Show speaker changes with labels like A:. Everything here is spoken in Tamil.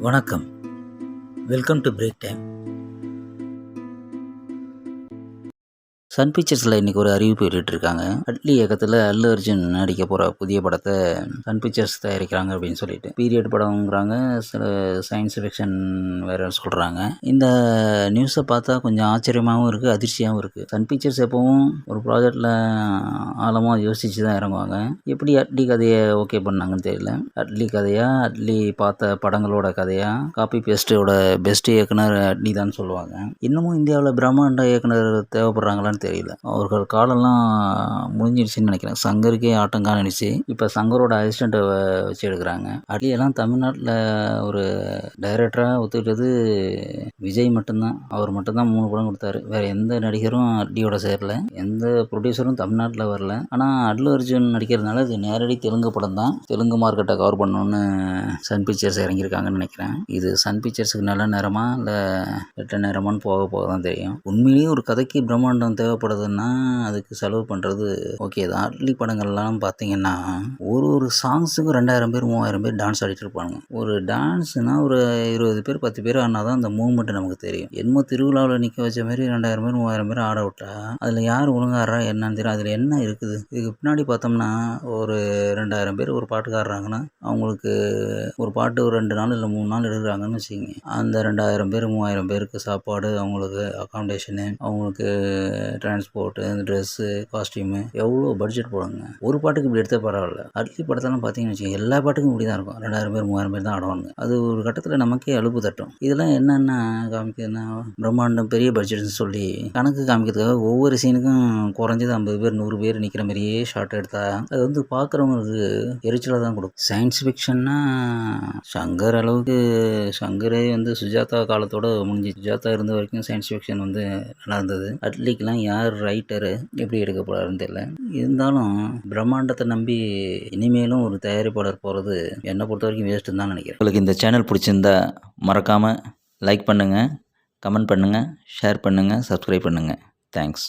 A: வணக்கம். Welcome to break time Sun பிக்சர்ஸில் இன்றைக்கி ஒரு அறிவிப்பு வெளியிட்டிருக்காங்க. அட்லி இயக்கத்தில் அல்லு அர்ஜுன் நடிக்க போகிற புதிய படத்தை சன் பிக்சர்ஸ் தயாரிக்கிறாங்க அப்படின்னு சொல்லிட்டு. பீரியட் படங்கிறாங்க சில சயின்ஸ் ஃபிக்ஷன் வேறு சொல்கிறாங்க இந்த நியூஸை பார்த்தா கொஞ்சம் ஆச்சரியமாகவும் இருக்குது அதிர்ச்சியாகவும் இருக்குது சன் பிக்சர்ஸ் எப்போவும் ஒரு ப்ராஜெக்டில் ஆழமாக யோசித்து தான் இறங்குவாங்க. எப்படி அட்லி கதையை ஓகே பண்ணாங்கன்னு தெரியல. அட்லி கதையாக அட்லி பார்த்த படங்களோட கதையாக காப்பி பேஸ்ட்டோட பெஸ்ட் இயக்குனர் அட்லி தான் சொல்லுவாங்க. இன்னமும் இந்தியாவில் பிரம்மாண்ட இயக்குனர் தேவைப்படுறாங்களான்னு தெரியல. அவர்கள் காலம்லாம் முடிஞ்சிடுச்சுன்னு நினைக்கிறேன். சங்கருக்கே ஆட்டம் காணிடுச்சு இப்போ சங்கரோட அசிஸ்டண்ட்டை வச்சு எடுக்கிறாங்க. அட்லியெல்லாம் தமிழ்நாட்டில் ஒரு டைரக்டராக ஒத்துக்கிட்டது விஜய் மட்டும்தான். அவர் மட்டும்தான் மூணு படம் கொடுத்தாரு. வேறு எந்த நடிகரும் அட்லியோட சேரல. எந்த ப்ரொடியூசரும் தமிழ்நாட்டில் வரல. ஆனால் அல்லு அர்ஜுன் நடிக்கிறதுனால இது நேரடி தெலுங்கு படம் தான். தெலுங்கு மார்க்கெட்டை கவர் பண்ணணும்னு சன் பிக்சர்ஸ் இறங்கியிருக்காங்கன்னு நினைக்கிறேன். இது சன் பிக்சர்ஸுக்கு நல்ல நேரமா இல்லை கெட்ட நேரமான்னு போக போக தான் தெரியும். உண்மையிலேயே ஒரு கதைக்கு பிரம்மாண்டம் தேவைப்படுதுன்னா அதுக்கு செலவு பண்ணுறது ஓகே தான். அட்லி படங்கள்லாம் பார்த்தீங்கன்னா ஒரு ஒரு சாங்ஸுக்கும் ரெண்டாயிரம் பேர் மூவாயிரம் பேர் டான்ஸ் ஆடிட்டு இருப்பாங்க ஒரு டான்ஸ்னால் ஒரு இருபது பேர் பத்து பேர் ஆனால் தான் அந்த மூவ்மெண்ட் நமக்கு தெரியும். என்னமோ திருவிழாவில் நிற்க வச்ச மாதிரி ரெண்டாயிரம் பேர் மூவாயிரம் பேர் ஆட விட்டா அதில் யார் ஒழுங்கா ஆடுறா என்னன்னு தெரியும் அதில் என்ன இருக்குது? இதுக்கு பின்னாடி பார்த்தோம்னா ஒரு ரெண்டாயிரம் பேர் ஒரு பாட்டுக்காடுறாங்கன்னா அவங்களுக்கு ஒரு பாட்டு ஒரு ரெண்டு நாள் இல்லை மூணு நாள் எடுக்கிறாங்கன்னு வச்சுக்கோங்க. அந்த ரெண்டாயிரம் பேர் மூவாயிரம் பேருக்கு சாப்பாடு அவங்களுக்கு அக்காமடேஷனு அவங்களுக்கு டிரான்ஸ்போர்ட்டு அந்த ட்ரெஸ்ஸு காஸ்டியூமு எவ்வளோ பட்ஜெட் போடுவாங்க? ஒரு பாட்டுக்கு இப்படி எடுத்தால் பரவாயில்ல. அட்லி படத்தெல்லாம் பார்த்தீங்கன்னு வச்சுக்கோங்க எல்லா பாட்டுக்கும் இப்படி தான் இருக்கும். ரெண்டாயிரம் பேர் மூவாயிரம் பேர் தான் ஆடுவாங்க. அது ஒரு கட்டத்தில் நமக்கே அலுப்பு தட்டும். இதெல்லாம் என்னென்ன காமிக்குதுன்னா பிரம்மாண்டம் பெரிய பட்ஜெட்னு சொல்லி கணக்கு காமிக்கிறதுக்காக ஒவ்வொரு சீனுக்கும் குறைஞ்சது ஐம்பது பேர் நூறு பேர் நிற்கிற மாதிரியே ஷார்ட் எடுத்தா அது வந்து பார்க்குறவங்களுக்கு எரிச்சலாக தான் கொடுக்கும். சயின்ஸ் ஃபிக்ஷன்னா சங்கர் அளவுக்கு சங்கரே வந்து சுஜாதா காலத்தோட முடிஞ்சு சுஜாதா இருந்த வரைக்கும் சயின்ஸ் ஃபிக்ஷன் வந்து நல்லா இருந்தது. அட்லிக்கெலாம் யார் ரைட்டரு எப்படி எடுக்க போகிறாருன்னு தெரியல. இருந்தாலும் பிரம்மாண்டத்தை நம்பி இனிமேலும் ஒரு தயாரிப்பாளர் போகிறது என்னை பொறுத்த வரைக்கும் வேஸ்ட்டுன்னு தான் நினைக்கிறேன். உங்களுக்கு இந்த சேனல் பிடிச்சிருந்தா மறக்காமல் லைக் பண்ணுங்கள் கமெண்ட் பண்ணுங்கள் ஷேர் பண்ணுங்கள் சப்ஸ்கிரைப் பண்ணுங்கள் தேங்க்ஸ்